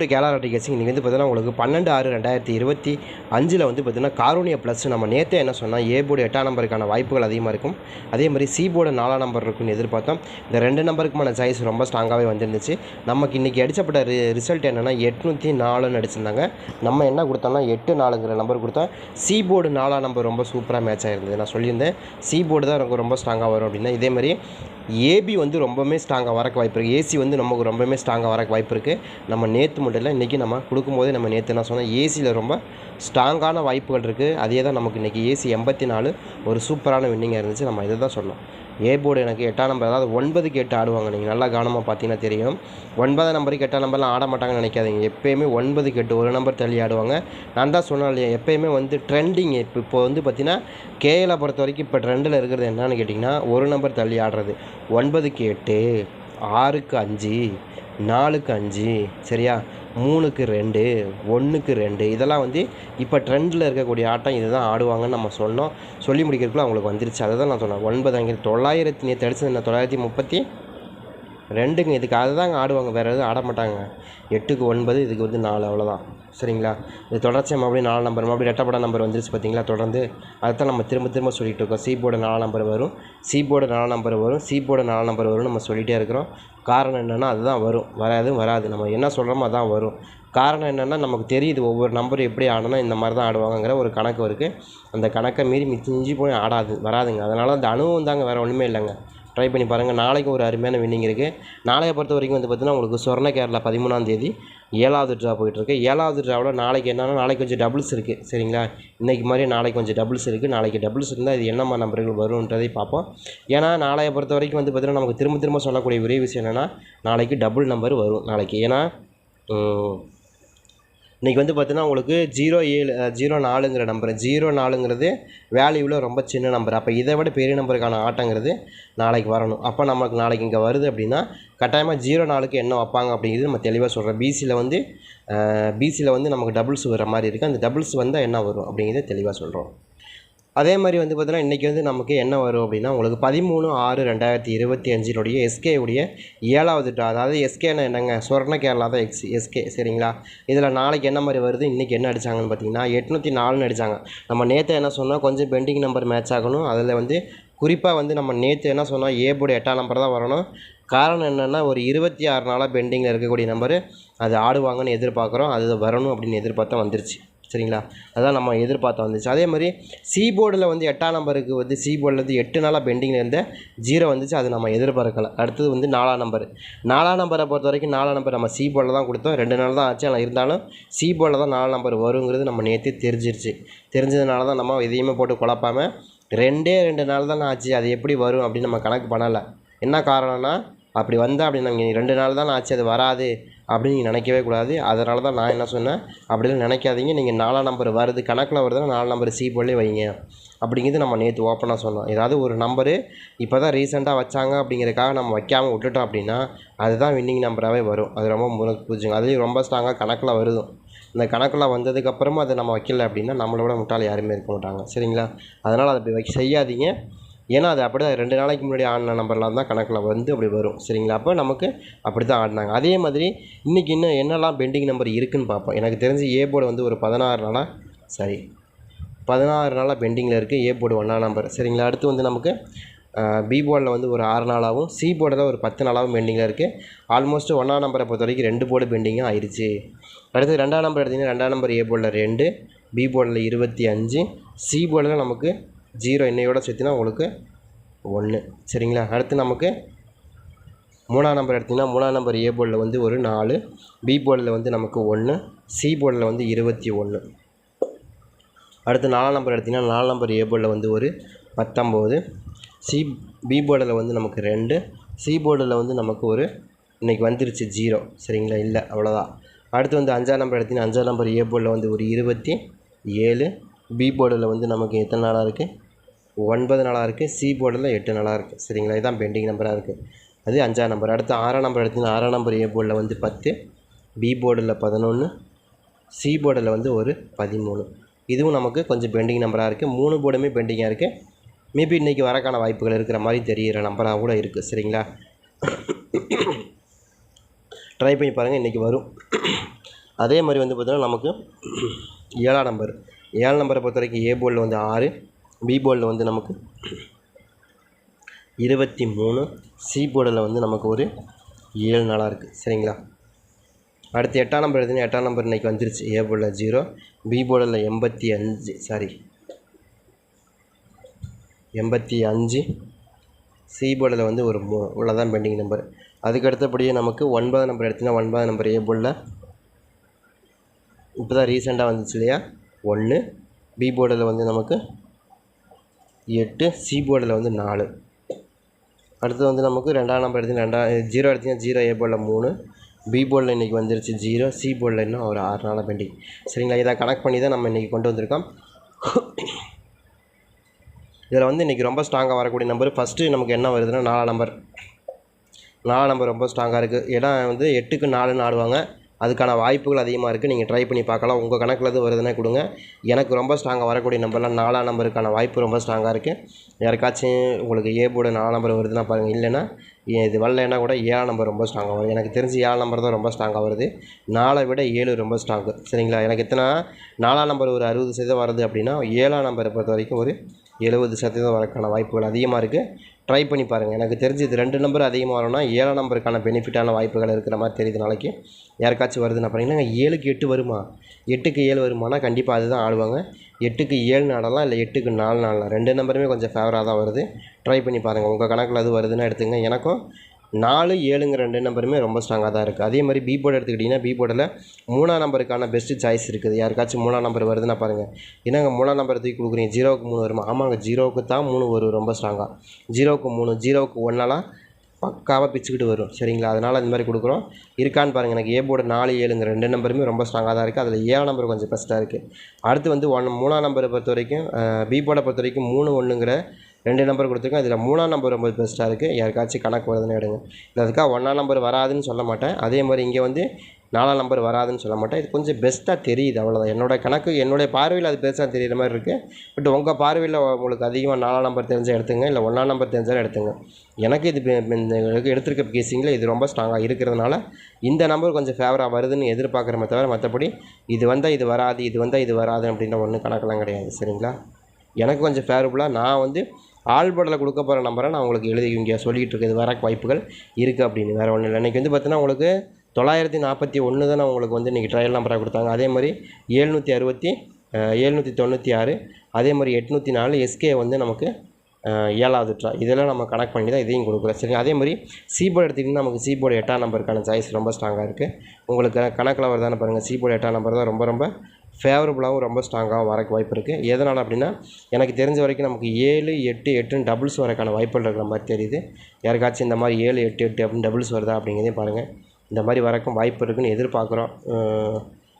To கேலார் டிகேசிங் இன்றைக்கி வந்து பார்த்தீங்கன்னா உங்களுக்கு பன்னெண்டு ஆறு ரெண்டாயிரத்தி இருபத்தி அஞ்சில் வந்து பார்த்தீங்கன்னா காரோனியா ப்ளஸ் நம்ம நேற்றே என்ன சொன்னால் ஏ போர்டு எட்டாம் நம்பருக்கான வாய்ப்புகள் அதிகமாக இருக்கும். அதே மாதிரி சி போர்டு நாலாம் நம்பர் இருக்குன்னு எதிர்பார்த்தோம். இந்த ரெண்டு நம்பருக்குமான சாய்ஸ் ரொம்ப ஸ்ட்ராங்காகவே வந்துருந்துச்சு. நமக்கு இன்றைக்கி அடிச்சப்பட்ட ரி ரிசல்ட் என்னென்னா எட்நூற்றி நாலுன்னு அடிச்சிருந்தாங்க. நம்ம என்ன கொடுத்தோம்னா எட்டு நாலுங்கிற நம்பர் கொடுத்தோம். சி போர்டு நாலாம் நம்பர் ரொம்ப சூப்பராக மேட்ச் ஆகிருந்தது நான் சொல்லியிருந்தேன். சி போர்டு தான் ரொம்ப ரொம்ப ஸ்ட்ராங்காக வரும் அப்படின்னா இதே மாதிரி ஏபி வந்து ரொம்பவுமே ஸ்ட்ராங்காக வரக்கு வாய்ப்பு இருக்குது ஏசி வந்து நமக்கு ரொம்பவுமே ஸ்ட்ராங்காக வரக்கு வாய்ப்பு இருக்குது நம்ம நேற்று மட்டும் இல்லை இன்றைக்கி நம்ம கொடுக்கும்போதே நம்ம நேற்று நான் சொன்னோம்? ஏசியில் ரொம்ப ஸ்ட்ராங்கான வாய்ப்புகள் இருக்குது அதே தான் நமக்கு இன்றைக்கி ஏசி எண்பத்தி நாலு ஒரு சூப்பரான வின்னிங்காக இருந்துச்சு. நம்ம இதை தான் சொன்னோம். ஏ போர்டு எனக்கு எட்டாம் நம்பர் அதாவது ஒன்பதுக்கு எட்டு ஆடுவாங்க. நீங்கள் நல்லா கவனமாக பார்த்தீங்கன்னா தெரியும். ஒன்பதாம் நம்பருக்கு எட்டாம் நம்பர்லாம் ஆட மாட்டாங்கன்னு நினைக்காதீங்க. எப்போயுமே ஒன்பதுக்கு எட்டு ஒரு நம்பர் தள்ளி ஆடுவாங்க. நான் தான் சொன்னேன் இல்லையா எப்போயுமே வந்து ட்ரெண்டிங் இப்போ இப்போ வந்து பார்த்தீங்கன்னா கேஎலை பொறுத்த வரைக்கும் இப்போ ட்ரெண்டில் இருக்கிறது என்னன்னு கேட்டிங்கன்னா ஒரு நம்பர் தள்ளி ஆடுறது. ஒன்பதுக்கு எட்டு ஆறுக்கு அஞ்சு. நாலுக்கு அஞ்சு சரியா? மூணுக்கு ரெண்டு ஒன்றுக்கு ரெண்டு. இதெல்லாம் வந்து இப்போ ட்ரெண்டில் இருக்கக்கூடிய ஆட்டம் இதுதான் ஆடுவாங்கன்னு நம்ம சொன்னோம். சொல்லி முடிக்கிறதுக்குள்ள அவங்களுக்கு வந்துருச்சு. அதை தான் நான் சொன்னேன். ஒன்பது அங்கே தொள்ளாயிரத்தி நேற்று அடிச்சது என்ன? தொள்ளாயிரத்தி முப்பத்தி ரெண்டுங்க. இதுக்கு அதை தாங்க ஆடுவாங்க. வேறு எதுவும் ஆட மாட்டாங்க. எட்டுக்கு ஒன்பது இதுக்கு வந்து நாலு. அவ்வளோதான் சரிங்களா? இது தொடர்ச்சியாக மறுபடியும் நாலு நம்பர் மறுபடியும் ரெட்டப்பட நம்பர் வந்துருச்சு பார்த்தீங்களா? தொடர்ந்து அதைத்தான் நம்ம திரும்ப திரும்ப சொல்லிகிட்டு இருக்கோம். சி போர்டு நாலு நம்பர் வரும். சி போர்டு நாலு நம்பர் வரும். சி போர்டு நாலு நம்பர் வரும் நம்ம சொல்லிகிட்டே இருக்கிறோம். காரணம் என்னென்னா அதுதான் வரும். வராது வராது. நம்ம என்ன சொல்கிறோமோ அதான் வரும். காரணம் என்னென்னா நமக்கு தெரியுது ஒவ்வொரு நம்பர் எப்படி ஆடணும் இந்த மாதிரி தான் ஆடுவாங்கங்கிற ஒரு கணக்கு இருக்குது அந்த கணக்கை மீறி மிஞ்சி போய் ஆடாது வராதுங்க. அதனால் அந்த அனுபவம் தாங்க வேறு ஒன்றுமே இல்லைங்க. ட்ரை பண்ணி பாருங்கள் நாளைக்கு ஒரு அருமையான வின்னிங் இருக்குது நாளைய பொறுத்த வரைக்கும் வந்து பார்த்திங்கன்னா உங்களுக்கு சொர்ண கேரளா பதிமூணாம் தேதி ஏழாவது ட்ரா போயிட்டுருக்கு ஏழாவது ட்ராவில் நாளைக்கு என்னென்னா நாளைக்கு கொஞ்சம் டபுள்ஸ் இருக்குது சரிங்களா? இன்றைக்கி மாதிரி நாளைக்கு கொஞ்சம் டபுள்ஸ் இருக்குது நாளைக்கு டபுள்ஸ் இருந்தால் இது என்னம்மா நம்பர்கள் வரும்ன்றதை பார்ப்போம். ஏன்னா நாளைய பொறுத்த வரைக்கும் வந்து பார்த்திங்கன்னா நமக்கு திரும்ப திரும்ப சொல்லக்கூடிய ஒரே விஷயம் என்னென்னா நாளைக்கு டபுள் நம்பர் வரும். நாளைக்கு. ஏன்னா இன்றைக்கி வந்து பார்த்தீங்கன்னா உங்களுக்கு ஜீரோ ஏழு ஜீரோ நாலுங்கிற நம்பர் ஜீரோ நாலுங்கிறது வேல்யூவில் ரொம்ப சின்ன நம்பர் அப்போ இதை விட பெரிய நம்பருக்கான ஆட்டங்கிறது நாளைக்கு வரணும். அப்போ நமக்கு நாளைக்கு இங்கே வருது அப்படின்னா கட்டாயமாக ஜீரோ நாளுக்கு என்ன வைப்பாங்க அப்படிங்கிறது நம்ம தெளிவாக சொல்கிறோம் பிசியில் வந்து பிசியில் வந்து நமக்கு டபுள்ஸ் வர மாதிரி இருக்குது அந்த டபுள்ஸ் வந்தால் என்ன வரும் அப்படிங்கிறத தெளிவாக சொல்கிறோம் அதே மாதிரி வந்து பார்த்தீங்கன்னா இன்றைக்கி வந்து நமக்கு என்ன வரும் அப்படின்னா உங்களுக்கு பதிமூணு ஆறு ரெண்டாயிரத்தி இருபத்தி அஞ்சினுடைய எஸ்கே உடைய ஏழாவது ட்ரா அதாவது எஸ்கேனா என்னங்க? சொர்ண கேரளா தான் எக்ஸ் எஸ்கே சரிங்களா? இதில் நாளைக்கு என்ன மாதிரி வருது? இன்றைக்கி என்ன அடித்தாங்கன்னு பார்த்தீங்கன்னா எட்நூற்றி நாலுன்னு அடித்தாங்க நம்ம நேற்று என்ன சொன்னால் கொஞ்சம் பெண்டிங் நம்பர் மேட்ச் ஆகணும். அதில் வந்து குறிப்பாக வந்து நம்ம நேற்று என்ன சொன்னால் ஏபோடு எட்டாம் நம்பர் தான் வரணும். காரணம் என்னென்னா ஒரு இருபத்தி ஆறு நாளாக பெண்டிங்கில் இருக்கக்கூடிய நம்பரு அது ஆடுவாங்கன்னு எதிர்பார்க்குறோம். அது வரணும் அப்படின்னு எதிர்பார்த்தா வந்துருச்சு. சரிங்களா? அதான் நம்ம எதிர்பார்த்தா வந்துச்சு. அதே மாதிரி சி போர்டில் வந்து எட்டாம் நம்பருக்கு வந்து சி போர்டில் வந்து எட்டு நாளாக பெண்டிங்கில் இருந்த ஜீரோ வந்துச்சு. அது நம்ம எதிர்பார்க்கல. அடுத்தது வந்து நாலாம் நம்பர். நாலாம் நம்பரை பொறுத்த வரைக்கும் நாலாம் நம்பர் நம்ம சி போர்டில் தான் கொடுத்தோம். ரெண்டு நாள் தான் ஆச்சு. ஆனால் இருந்தாலும் சி போர்டில் தான் நாலாம் நம்பர் வருங்கிறது நம்ம நேற்று தெரிஞ்சிருச்சு. தெரிஞ்சதுனால தான் நம்ம எதையுமே போட்டு குழப்பாமல் ரெண்டே ரெண்டு நாள் தான் ஆச்சு. அது எப்படி வரும் அப்படின்னு நம்ம கணக்கு பண்ணலை. என்ன காரணம்னா அப்படி வந்தால் அப்படி நாங்கள் ரெண்டு நாள் தான் ஆச்சு. அது வராது. அப்படின்னு நீங்கள் நினைக்கவே கூடாது. அதனால தான் நான் என்ன சொன்னேன் அப்படிலாம் நினைக்காதீங்க. நீங்கள் நாலாம் நம்பர் வருது கணக்கில் வருதுன்னா நாலு நம்பர் சி போலே வைங்க. அப்படிங்கிறது நம்ம நேற்று ஓப்பனாக சொன்னோம். ஏதாவது ஒரு நம்பரு இப்போ தான் ரீசெண்டாக வச்சாங்க அப்படிங்கிறதுக்காக நம்ம வைக்காமல் விட்டுட்டோம் அப்படின்னா அதுதான் வின்னிங் நம்பராகவே வரும். அது ரொம்ப முறை பூஜைங்க அதுலேயும் ரொம்ப ஸ்ட்ராங்காக கணக்கில் வருதும். இந்த கணக்கில் வந்ததுக்கப்புறமா அதை நம்ம வைக்கல அப்படின்னா நம்மளோட முட்டாள் யாருமே இருக்க மாட்டாங்க. சரிங்களா? அதனால் அதை அப்படி வைக்க செய்யாதீங்க. ஏன்னா அது அப்படி தான் ரெண்டு நாளைக்கு முன்னாடி ஆடின நம்பர்லாம் தான் கணக்கில் வந்து அப்படி வரும். சரிங்களா? அப்போ நமக்கு அப்படி தான் ஆடினாங்க. அதே மாதிரி இன்றைக்கி இன்னும் என்னெல்லாம் பெண்டிங் நம்பர் இருக்குதுன்னு பார்ப்போம். எனக்கு தெரிஞ்சு ஏ போர்டு வந்து ஒரு பதினாறு நாளாக சரி பதினாறு நாளாக பெண்டிங்கில் இருக்குது ஏ போர்டு ஒன்றாம் நம்பர். சரிங்களா? அடுத்து வந்து நமக்கு பி போர்டில் வந்து ஒரு ஆறு நாளாகவும் சி போர்டில் ஒரு பத்து நாளாகவும் பெண்டிங்கில் இருக்குது ஆல்மோஸ்ட் ஒன்றாம் நம்பரை பொறுத்த வரைக்கும் ரெண்டு போர்டு பெண்டிங்காக ஆயிடுச்சு அடுத்து ரெண்டாம் நம்பர் எடுத்திங்கன்னா ரெண்டாம் நம்பர் ஏ போர்டில் ரெண்டு பி போர்டில் இருபத்தி அஞ்சு சி போர்டில் நமக்கு ஜீரோ இன்னையோட சேர்த்தினா உங்களுக்கு ஒன்று. சரிங்களா? அடுத்து நமக்கு மூணாம் நம்பர் எடுத்திங்கன்னா மூணாம் நம்பர் ஏ போர்டில் வந்து ஒரு நாலு பி போர்டில் வந்து நமக்கு ஒன்று சி போர்டில் வந்து இருபத்தி ஒன்று. அடுத்து நாலாம் நம்பர் எடுத்திங்கன்னா நாலாம் நம்பர் ஏ போர்டில் வந்து ஒரு பத்தொம்போது சி பி போர்டில் வந்து நமக்கு ரெண்டு சி போர்டில் வந்து நமக்கு ஒரு இன்றைக்கி வந்துருச்சு ஜீரோ. சரிங்களா? இல்லை அவ்வளோதான் அடுத்து வந்து அஞ்சாம் நம்பர் எடுத்திங்கன்னா அஞ்சாம் நம்பர் ஏ போர்டில் வந்து ஒரு இருபத்தி ஏழு பி போர்டில் வந்து நமக்கு எத்தனை நாளாக இருக்குது ஒன்பது நாளாக இருக்குது சி போர்டில் எட்டு நாளாக இருக்குது சரிங்களா? இதுதான் பெண்டிங் நம்பராக இருக்குது அது அஞ்சாம் நம்பர் அடுத்து ஆறாம் நம்பர் எடுத்திங்கன்னா ஆறாம் நம்பர் ஏ போர்டில் வந்து பத்து பி போர்டில் பதினொன்று சி போர்டில் வந்து ஒரு பதிமூணு. இதுவும் நமக்கு கொஞ்சம் பெண்டிங் நம்பராக இருக்குது மூணு போர்டுமே பெண்டிங்காக இருக்குது மேபி இன்றைக்கி வரக்கான வாய்ப்புகள் இருக்கிற மாதிரி தெரிகிற நம்பராக கூட இருக்குது சரிங்களா? ட்ரை பண்ணி பாருங்கள் இன்றைக்கி வரும். அதே மாதிரி வந்து பார்த்திங்கன்னா நமக்கு ஏழாம் நம்பர் ஏழு நம்பரை பொறுத்த வரைக்கும் ஏ போர்டில் வந்து ஆறு பி போர்டில் வந்து நமக்கு இருபத்தி மூணு சி போர்டில் வந்து நமக்கு ஒரு ஏழு நாளாக இருக்குது சரிங்களா? அடுத்து எட்டாம் நம்பர் எடுத்தீங்கன்னா எட்டாம் நம்பர் இன்றைக்கி வந்துருச்சு. ஏ போர்டில் ஜீரோ பி போர்டில் எண்பத்தி அஞ்சு சாரி எண்பத்தி அஞ்சு சி போர்டில் வந்து ஒரு மூணு இவ்வளோதான் பெண்டிங் நம்பர் அதுக்கு அடுத்தபடியே நமக்கு ஒன்பதாம் நம்பர் எடுத்தீங்கன்னா ஒன்பதாம் நம்பர் ஏ போர்டில் இப்போ தான் ரீசெண்டாக வந்துச்சு இல்லையா? ஒன்று பி போர்டில் வந்து நமக்கு எட்டு சி போர்டில் வந்து நாலு. அடுத்து வந்து நமக்கு ரெண்டாம் நம்பர் எடுத்து ரெண்டா ஜீரோ எடுத்தீங்கன்னா ஜீரோ ஏ போர்டில் மூணு. பி போர்டில் இன்றைக்கி வந்துருச்சு ஜீரோ சி போர்டில் இன்னும் ஒரு ஆறு நாளாக பெண்டிங் சரிங்களா? இதை கனெக்ட் பண்ணி தான் நம்ம இன்றைக்கி கொண்டு வந்திருக்கோம். இதில் வந்து இன்றைக்கி ரொம்ப ஸ்ட்ராங்காக வரக்கூடிய நம்பர் ஃபஸ்ட்டு நமக்கு என்ன வருதுன்னா நாலாம் நம்பர் நாலாம் நம்பர் ரொம்ப ஸ்ட்ராங்காக இருக்குது ஏன்னா வந்து எட்டுக்கு நாலுன்னு ஆடுவாங்க. அதுக்கான வாய்ப்புகள் அதிகமாக இருக்குது நீங்கள் ட்ரை பண்ணி பார்க்கலாம். உங்கள் கணக்கில் எது வருதுன்னா கொடுங்க. எனக்கு ரொம்ப ஸ்ட்ராங்காக வரக்கூடிய நம்பர்லாம் நாலாம் நம்பருக்கான வாய்ப்பு ரொம்ப ஸ்ட்ராங்காக இருக்குது யாருக்காச்சும் உங்களுக்கு ஏ போர்டு நாலாம் நம்பர் வருதுன்னா பாருங்கள் இல்லைன்னா இது வரலைன்னா கூட ஏழாம் நம்பர் ரொம்ப ஸ்ட்ராங்காக வரும். எனக்கு தெரிஞ்சு ஏழாம் நம்பர் தான் ரொம்ப ஸ்ட்ராங்காக வருது. நாலை விட ஏழு ரொம்ப ஸ்ட்ராங்கு சரிங்களா? எனக்கு எத்தனை நாலாம் நம்பர் ஒரு அறுபது சதவீதம் வருது அப்படின்னா ஏழாம் நம்பரை பொறுத்த வரைக்கும் ஒரு எழுபது சதவீதம் வரக்கான வாய்ப்புகள் அதிகமாக இருக்குது ட்ரை பண்ணி பாருங்கள் எனக்கு தெரிஞ்சு இது ரெண்டு நம்பர் அதிகமாக வரும்னா ஏழாம் நம்பருக்கான பெனிஃபிட்டான வாய்ப்புகள் இருக்கிற மாதிரி தெரியுது நாளைக்கு. யாருக்காச்சும் வருதுன்னு பார்த்தீங்கன்னா ஏழுக்கு எட்டு வருமா? எட்டுக்கு ஏழு வருமானா கண்டிப்பாக அதுதான் ஆடுவாங்க. எட்டுக்கு ஏழு நாடலாம் இல்லை எட்டுக்கு நாலு நாடலாம் ரெண்டு நம்பருமே கொஞ்சம் ஃபேவராக தான் வருது. ட்ரை பண்ணி பாருங்கள் உங்கள் கணக்கில் அது வருதுன்னா எடுத்துங்க. எனக்கும் நாலு ஏழுங்கிற ரெண்டு நம்பருமே ரொம்ப ஸ்ட்ராங்காக தான் இருக்குது அதே மாதிரி பி போர்டு எடுத்துக்கிட்டிங்கன்னா பி போர்டில் மூணாம் நம்பருக்கான பெஸ்ட்டு சாய்ஸ் இருக்குது. யாருக்காச்சும் மூணாம் நம்பர் வருதுன்னா பாருங்கள் என்னங்க மூணாம் நம்பர் தூக்கி கொடுக்குறீங்க? ஜீரோவுக்கு மூணு வருமா? ஆமாங்க ஜீரோவுக்கு தான் மூணு வரும் ரொம்ப ஸ்ட்ராங்காக ஜீரோவுக்கு மூணு ஜீரோவுக்கு ஒன்றெல்லாம் பக்காவாக பிச்சுக்கிட்டு வரும். சரிங்களா? அதனால் இந்த மாதிரி கொடுக்குறோம். இருக்கான்னு பாருங்கள் எனக்கு ஏ போர்டு நாலு ஏழுங்க ரெண்டு நம்பருமே ரொம்ப ஸ்ட்ராங்காக தான் இருக்குது அதில் ஏழாம் நம்பர் கொஞ்சம் பெஸ்ட்டாக இருக்குது அடுத்து வந்து ஒன் மூணாம் நம்பரை பொறுத்த வரைக்கும் பி போர்டை பொறுத்த வரைக்கும் மூணு ஒன்றுங்கிற ரெண்டு நம்பர் கொடுத்துருக்கேன். இதில் மூணாம் நம்பர் ரொம்ப பெஸ்ட்டாக இருக்குது யாருக்காச்சும் கணக்கு வருதுன்னு எடுங்க. இல்லை அதுக்காக ஒன்றாம் நம்பர் வராதுன்னு சொல்ல மாட்டேன். அதே மாதிரி இங்கே வந்து நாலாம் நம்பர் வராதுன்னு சொல்ல மாட்டேன். இது கொஞ்சம் பெஸ்ட்டாக தெரியுது அவ்வளோதான் என்னோட கணக்கு என்னுடைய பார்வையில் அது பெருசாக தெரியுற மாதிரி இருக்குது பட் உங்கள் பார்வையில் உங்களுக்கு அதிகமாக நாலாம் நம்பர் தெரிஞ்சால் எடுத்துங்க. இல்லை ஒன்றாம் நம்பர் தெரிஞ்சாலும் எடுத்துங்க. எனக்கு இது எடுத்துருக்க எடுத்திருக்க கேசிங்கில் இது ரொம்ப ஸ்ட்ராங்காக இருக்கிறதுனால இந்த நம்பர் கொஞ்சம் ஃபேவராக வருதுன்னு எதிர்பார்க்குறமே தவிர மற்றபடி இது வந்தால் இது வராது இது வந்தால் இது வராது அப்படின்ற ஒன்றும் கணக்கெல்லாம் கிடையாது. சரிங்களா? எனக்கு கொஞ்சம் ஃபேவரபுளாக நான் வந்து ஆல்போர்டில் கொடுக்க போகிற நம்பரை நான் உங்களுக்கு எழுதி இங்கே சொல்லிகிட்டு இருக்கிறது வர வாய்ப்புகள் இருக்குது அப்படின்னு. வேறு ஒன்றும் இல்லை. இன்றைக்கி வந்து பார்த்தீங்கன்னா உங்களுக்கு தொள்ளாயிரத்தி நாற்பத்தி ஒன்று தானே உங்களுக்கு வந்து இன்றைக்கி ட்ரையல் நம்பராக கொடுத்தாங்க. அதே மாதிரி ஏழ்நூற்றி அறுபத்தி ஏழ்நூற்றி தொண்ணூற்றி ஆறு அதே மாதிரி எட்நூற்றி நாலு எஸ்கே வந்து நமக்கு ஏழாவது ட்ரா இதெல்லாம் நம்ம கனெக்ட் பண்ணி தான் இதையும் கொடுக்குறோம். சரிங்க அதே மாதிரி சீபோர்டு எடுத்துக்கிட்டிங்கன்னா நமக்கு சீபோர்டு எட்டாம் நம்பருக்கான சாய்ஸ் ரொம்ப ஸ்ட்ராங்காக இருக்குது உங்களுக்கு கணக்கில் வருதானே பாருங்கள் சீபோர்டு எட்டாம் நம்பர் தான் ரொம்ப ரொம்ப ஃபேவரபுளாகவும் ரொம்ப ஸ்ட்ராங்காகவும் வரக்கு வாய்ப்பு இருக்குது எதனால் அப்படின்னா எனக்கு தெரிஞ்ச வரைக்கும் நமக்கு ஏழு எட்டு எட்டுன்னு டபுள்ஸ் வரக்கான வாய்ப்புகள் இருக்கிற மாதிரி தெரியுது. யாருக்காச்சும் இந்த மாதிரி ஏழு எட்டு எட்டு அப்படின்னு டபுள்ஸ் வருதா அப்படிங்கிறதையும் பாருங்கள் இந்த மாதிரி வரக்கும் வாய்ப்பு இருக்குன்னு எதிர்பார்க்குறோம்.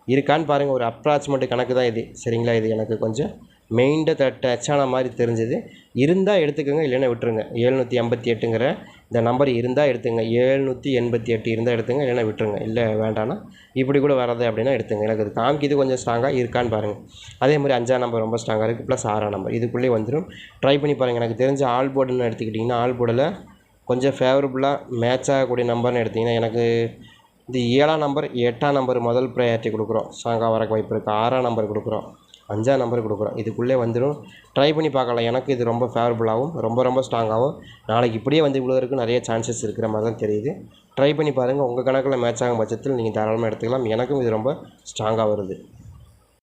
இருக்கான்னு பாருங்கள் ஒரு அப்ராக்சிமேட் கணக்கு தான் இது. சரிங்களா? இது எனக்கு கொஞ்சம் மெயின்ட டச் ஆன மாதிரி தெரிஞ்சது. இருந்தால் எடுத்துக்கோங்க இல்லைன்னா விட்டுருங்க. ஏழ்நூற்றி ஐம்பத்தி எட்டுங்கிற இந்த நம்பர் இருந்தால் எடுத்துங்க. ஏழ்நூற்றி எண்பத்தி எட்டு இருந்தால் எடுத்துங்க இல்லைன்னா விட்டுருங்க. இல்லை வேண்டாம்னா இப்படி கூட வராது அப்படின்னா எடுத்துங்க. எனக்கு அது காமிக்கிது கொஞ்சம் ஸ்ட்ராங்காக இருக்கான்னு பாருங்கள் அதே மாதிரி அஞ்சாம் நம்பர் ரொம்ப ஸ்ட்ராங்காக இருக்குது ப்ளஸ் ஆறாம் நம்பர் இதுக்குள்ளேயே வந்துடும் ட்ரை பண்ணி பாருங்கள் எனக்கு தெரிஞ்ச ஆல் போர்டுன்னு எடுத்துக்கிட்டிங்கன்னா ஆல் போர்டில் கொஞ்சம் ஃபேவரபுளாக மேட்ச் ஆகக்கூடிய நம்பர்னு எடுத்திங்கன்னா எனக்கு இந்த ஏழாம் நம்பர் எட்டாம் நம்பர் முதல் ப்ரையாரிட்டி கொடுக்குறோம். ஸ்ட்ராங்காக வரக்கு வாய்ப்பு இருக்குது ஆறாம் நம்பர் கொடுக்குறோம். அஞ்சாம் நம்பர் கொடுக்குறோம். இதுக்குள்ளே வந்துடும் ட்ரை பண்ணி பார்க்கலாம். எனக்கு இது ரொம்ப ஃபேவரபுளாகவும் ரொம்ப ரொம்ப ஸ்ட்ராங்காகவும் நாளைக்கு இப்படியே வந்து இவ்வளோருக்கு நிறைய சான்சஸ் இருக்கிற மாதிரி தான் தெரியுது. ட்ரை பண்ணி பாருங்கள் உங்கள் கணக்கில் மேட்ச் ஆகும் பட்சத்தில் நீங்கள் தாராளமாக எடுத்துக்கலாம். எனக்கும் இது ரொம்ப ஸ்ட்ராங்காக வருது.